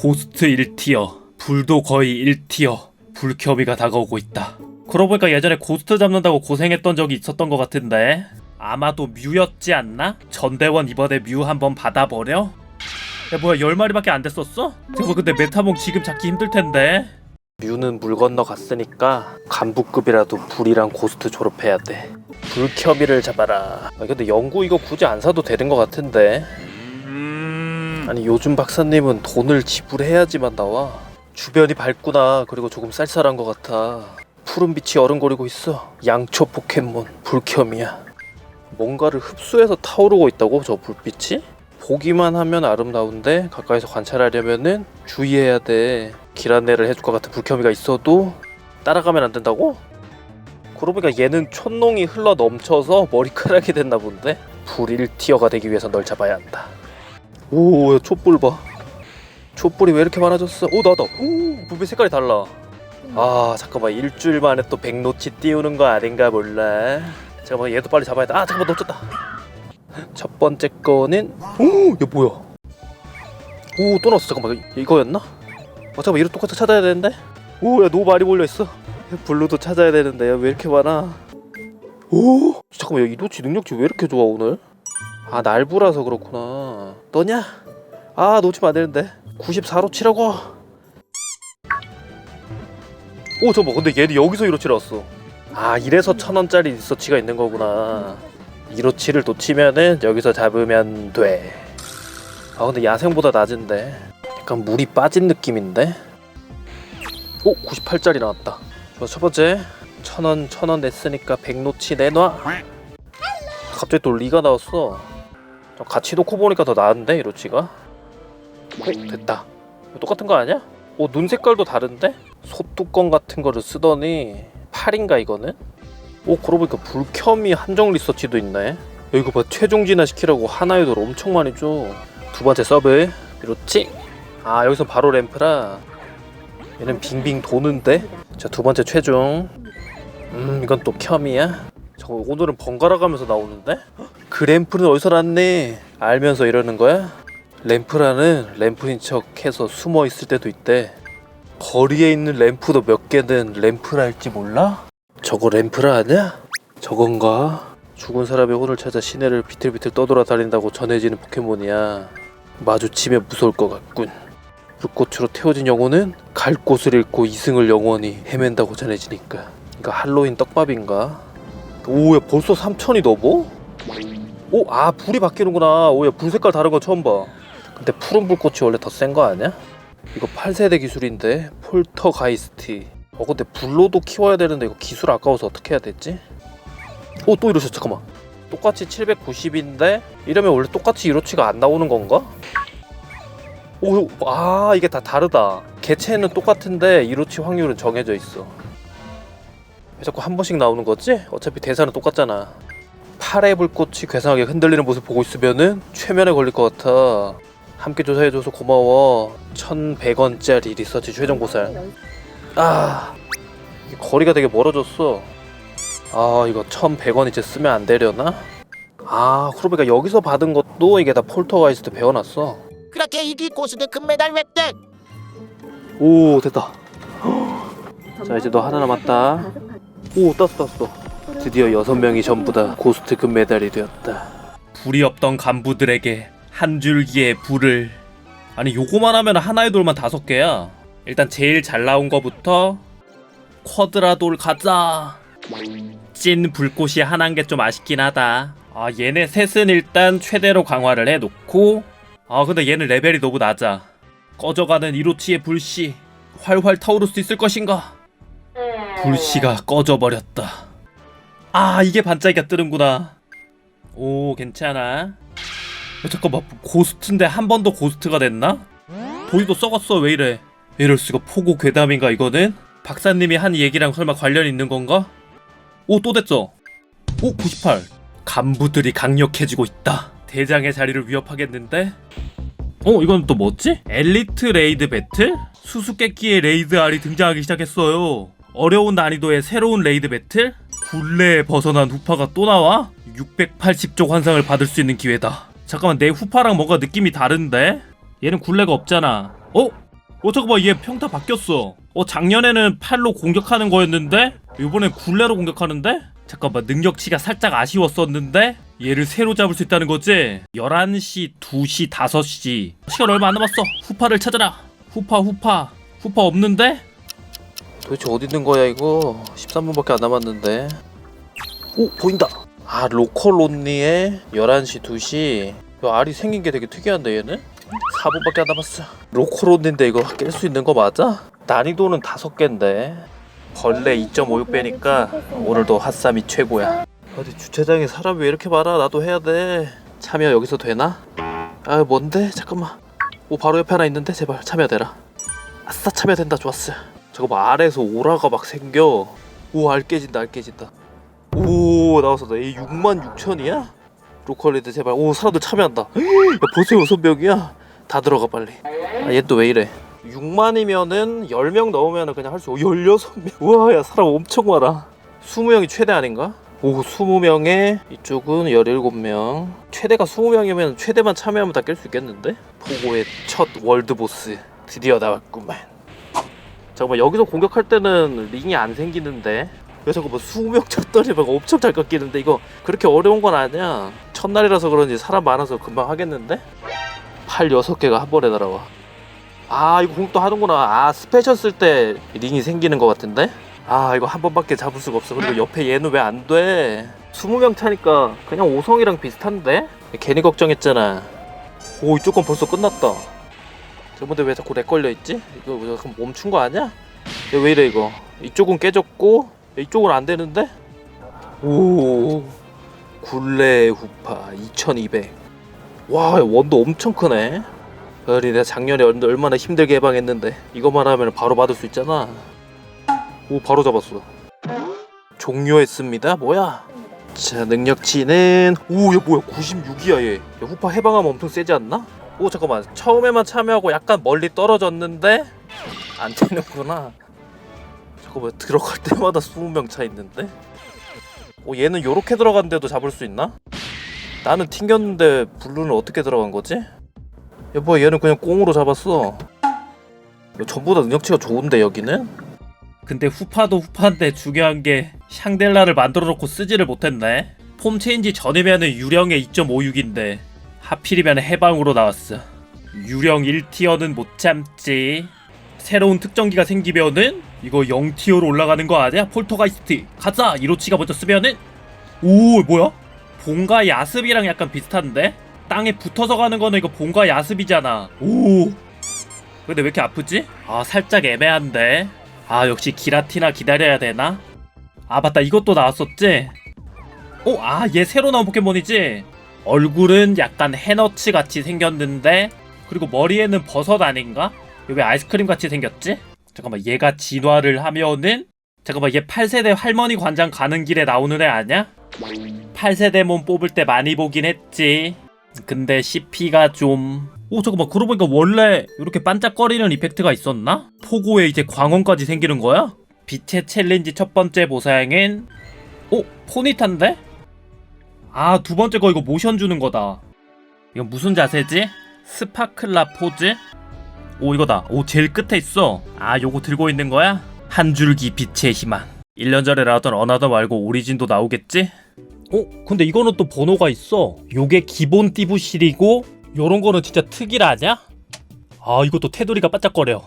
고스트 1티어, 불도 거의 1티어, 불켜비가 다가오고 있다. 그러고 보니까 예전에 고스트 잡는다고 고생했던 적이 있었던 것 같은데 아마도 뮤였지 않나? 전대원 이번에 뮤 한번 받아버려? 야 뭐야 열 마리밖에 안 됐었어? 저거 근데 메타몽 지금 잡기 힘들 텐데 뮤는 물 건너 갔으니까 간부급이라도 불이랑 고스트 졸업해야 돼 불켜비를 잡아라 아, 근데 연구 이거 굳이 안 사도 되는 것 같은데 아니 요즘 박사님은 돈을 지불해야지만 나와 주변이 밝구나 그리고 조금 쌀쌀한 것 같아 푸른 빛이 어른거리고 있어 양초 포켓몬 불켬이야 뭔가를 흡수해서 타오르고 있다고 저 불빛이? 보기만 하면 아름다운데 가까이서 관찰하려면은 주의해야 돼. 길 안내를 해줄 것 같은 불켜미가 있어도 따라가면 안 된다고? 그러고 보니까 얘는 촌농이 흘러 넘쳐서 머리카락이 됐나 본데? 불 1티어가 되기 위해서 널 잡아야 한다. 오, 야, 촛불 봐. 촛불이 왜 이렇게 많아졌어? 오, 나다. 오, 불빛 색깔이 달라. 아, 잠깐만. 일주일 만에 또 백노치 띄우는 거 아닌가 몰라. 잠깐만, 얘도 빨리 잡아야 돼. 아, 잠깐만, 놓쳤다. 첫 번째 거는 오, 얘 뭐야? 오, 또 나왔어. 잠깐만, 이- 이거였나? 어, 잠깐만, 이거 똑같이 찾아야 되는데. 오, 야, 너무 많이 몰려 있어. 야, 블루도 찾아야 되는데, 야, 왜 이렇게 많아? 오, 잠깐만, 야, 이도치 능력치 왜 이렇게 좋아 오늘? 아, 날부라서 그렇구나. 너냐? 아, 놓치면 안 되는데. 94로 치라고. 오, 잠깐만, 근데 얘는 여기서 이로 치러왔어. 아, 이래서 천 원짜리 리서치가 있는 거구나. 1호치를 놓치면은 여기서 잡으면 돼. 아 근데 야생보다 낮은데 약간 물이 빠진 느낌인데? 오 98짜리 나왔다. 좋아 첫 번째 천 원 천 원 냈으니까 백노치 내놔. 갑자기 또 리가 나왔어. 좀 같이 놓고 보니까 더 나은데 1호치가? 오 됐다. 똑같은 거 아니야? 오눈 색깔도 다른데? 소뚜껑 같은 거를 쓰더니 팔인가 이거는? 오 그러고 보니까 불켬이 한정 리서치도 있네 야, 이거 봐 최종 진화 시키라고 하나의 돌 엄청 많이 줘두 번째 서브 그렇지 아 여기서 바로 램프라 얘는 빙빙 도는데 자 두 번째 최종 음 이건 또 켬이야 저거 오늘은 번갈아 가면서 나오는데 그 램프는 어디서 났네 알면서 이러는 거야 램프라는 램프인 척 해서 숨어 있을 때도 있대 거리에 있는 램프도 몇 개는 램프랄지 몰라? 저거 램프라 아냐? 저건가? 죽은 사람의 혼을 찾아 시내를 비틀비틀 떠돌아 다닌다고 전해지는 포켓몬이야. 마주치면 무서울 것 같군. 불꽃으로 태워진 영혼은 갈 곳을 잃고 이승을 영원히 헤맨다고 전해지니까. 그러니까 할로윈 떡밥인가? 오야 벌써 3천이 넘어? 오 아 불이 바뀌는구나. 오야 불 색깔 다른 거 처음 봐. 근데 푸른 불꽃이 원래 더 센 거 아니야? 이거 8세대 기술인데 폴터가이스트 어 근데 불로도 키워야 되는데 이거 기술 아까워서 어떻게 해야 됐지? 오 또 이러셨어 잠깐만 똑같이 790인데 이러면 원래 똑같이 이로치가 안 나오는 건가? 오 아 이게 다 다르다 개체는 똑같은데 이로치 확률은 정해져 있어 왜 자꾸 한 번씩 나오는 거지? 어차피 대사는 똑같잖아. 팔의 불꽃이 괴상하게 흔들리는 모습 보고 있으면은 최면에 걸릴 것 같아. 함께 조사해줘서 고마워. 1100원짜리 리서치 최종 보살. 아 거리가 되게 멀어졌어. 아 이거 1100원 이제 쓰면 안 되려나? 아 그러니까 여기서 받은 것도 이게 다 폴터가이스트 배워놨어. 그렇게 이기 고수는 금메달 획득. 오 됐다. 자 이제 너 하나 남았다 오 땄어 땄어. 드디어 여섯 명이 전부 다 고스트 금메달이 되었다. 불이 없던 간부들에게 한 줄기의 불을 아니 요거만 하면 하나의 돌만 다섯 개야. 일단 제일 잘 나온 거부터 쿼드라돌 가자. 찐 불꽃이 하나인 게 좀 아쉽긴 하다. 아 얘네 셋은 일단 최대로 강화를 해놓고 아 근데 얘는 레벨이 너무 낮아. 꺼져가는 이로치의 불씨 활활 타오를 수 있을 것인가 불씨가 꺼져버렸다 아 이게 반짝이가 뜨는구나 오 괜찮아 야, 잠깐만 고스트인데 한 번 더 고스트가 됐나? 보이도 썩었어 왜 이래 이럴 수가 포고 괴담인가 이거는? 박사님이 한 얘기랑 설마 관련 있는 건가? 오 또 됐어 오 98 간부들이 강력해지고 있다 대장의 자리를 위협하겠는데? 어 이건 또 뭐지? 엘리트 레이드 배틀? 수수께끼의 레이드 알이 등장하기 시작했어요 어려운 난이도의 새로운 레이드 배틀? 굴레에 벗어난 후파가 또 나와? 680조 환상을 받을 수 있는 기회다. 잠깐만 내 후파랑 뭔가 느낌이 다른데? 얘는 굴레가 없잖아. 어? 어 잠깐만 얘 평타 바뀌었어. 어 작년에는 팔로 공격하는 거였는데? 이번엔 굴레로 공격하는데? 잠깐만 능력치가 살짝 아쉬웠었는데? 얘를 새로 잡을 수 있다는 거지? 11시 2시 5시. 시간 얼마 안 남았어. 후파를 찾아라. 후파 후파. 후파 없는데 도대체 어디 있는 거야 이거? 13분밖에 안 남았는데. 오 보인다. 아 로컬 온리에 11시 2시. 야, 알이 생긴 게 되게 특이한데 얘는? 4분밖에 안 남았어. 로컬 온리인데 이거 깰 수 있는 거 맞아? 난이도는 다섯 개인데. 벌레 2.56배니까 오늘도 핫삼이 최고야. 어디 주차장에 사람이 왜 이렇게 많아? 나도 해야 돼. 참여 여기서 되나? 아 뭔데? 잠깐만. 오 바로 옆에 하나 있는데? 제발 참여되라. 아싸 참여된다. 좋았어 저거 봐 알에서 오라가 막 생겨. 오알 깨진다 알 깨진다. 오 나왔어. 이 6만 6천이야? 로컬리드 제발. 오 사람들 참여한다. 야 벌써 여섯 명이야? 다 들어가 빨리. 아 얘 또 왜 이래? 6만이면은 10명 넣으면은 그냥 할 수 16명? 우와 야 사람 엄청 많아. 20명이 최대 아닌가? 오 20명에 이쪽은 17명. 최대가 20명이면 최대만 참여하면 다 깰 수 있겠는데? 포고의 첫 월드보스. 드디어 나왔구만 잠깐만 여기서 공격할 때는 링이 안 생기는데 왜 자꾸 뭐 20명 쳤더니 막 엄청 잘 깎이는데 이거 그렇게 어려운 건 아니야 첫날이라서 그런지 사람 많아서 금방 하겠는데? 팔 6개가 한 번에 날아와 아 이거 공또 하는구나 아 스페셜 쓸 때 링이 생기는 것 같은데? 아 이거 한 번밖에 잡을 수가 없어 그리고 옆에 얘는 왜 안 돼? 20명 차니까 그냥 오성이랑 비슷한데? 괜히 걱정했잖아 오 이쪽 건 벌써 끝났다 저번에 왜 자꾸 렉 걸려있지? 이거 뭐 약간 멈춘 거 아니야? 얘왜 이래 이거? 이쪽은 깨졌고 이쪽은 안 되는데? 오 굴레 후파 2200 와 원도 엄청 크네. 어리 내가 작년에 얼- 얼마나 힘들게 해방했는데 이것만 하면 바로 받을 수 있잖아. 오 바로 잡았어. 종료했습니다. 뭐야? 자 능력치는 오얘 뭐야? 96이야 얘. 야, 후파 해방하면 엄청 세지 않나? 오 잠깐만 처음에만 참여하고 약간 멀리 떨어졌는데 안 되는구나 잠깐만 들어갈 때마다 20명 차 있는데 오 얘는 요렇게 들어간데도 잡을 수 있나? 나는 튕겼는데 블루는 어떻게 들어간 거지? 야 뭐야 얘는 그냥 꽁으로 잡았어 야, 전부 다 능력치가 좋은데 여기는? 근데 후파도 후파인데 중요한 게 샹델라를 만들어 놓고 쓰지를 못했네 폼 체인지 전이면은 유령의 2.56인데 하필이면 해방으로 나왔어 유령 1티어는 못 참지 새로운 특정기가 생기면은 이거 0티어로 올라가는 거 아니야? 폴터가이스트 가자! 이로치가 먼저 쓰면은 오 뭐야? 본가 야습이랑 약간 비슷한데? 땅에 붙어서 가는 거는 이거 본가 야습이잖아. 오. 근데 왜 이렇게 아프지? 아 살짝 애매한데. 아 역시 기라티나 기다려야 되나? 아 맞다 이것도 나왔었지? 어? 아얘 새로 나온 포켓몬이지? 얼굴은 약간 해너츠 같이 생겼는데 그리고 머리에는 버섯 아닌가? 왜 아이스크림 같이 생겼지? 잠깐만 얘가 진화를 하면은 잠깐만 얘 8세대 할머니 관장 가는 길에 나오는 애 아니야? 8세대몬 뽑을 때 많이 보긴 했지. 근데 CP가 좀... 오 잠깐만 그러고 보니까 원래 이렇게 반짝거리는 이펙트가 있었나? 포고에 이제 광원까지 생기는 거야? 빛의 챌린지 첫 번째 보상은 오 포니탄데? 아 두 번째 거 이거 모션 주는 거다 이건 무슨 자세지? 스파클라 포즈? 오 이거다 오 제일 끝에 있어 아 요거 들고 있는 거야? 한 줄기 빛의 희망 1년 전에 나왔던 어나더 말고 오리진도 나오겠지? 어? 근데 이거는 또 번호가 있어 요게 기본 띠부실이고 요런 거는 진짜 특이라 하냐? 아 이것도 테두리가 반짝거려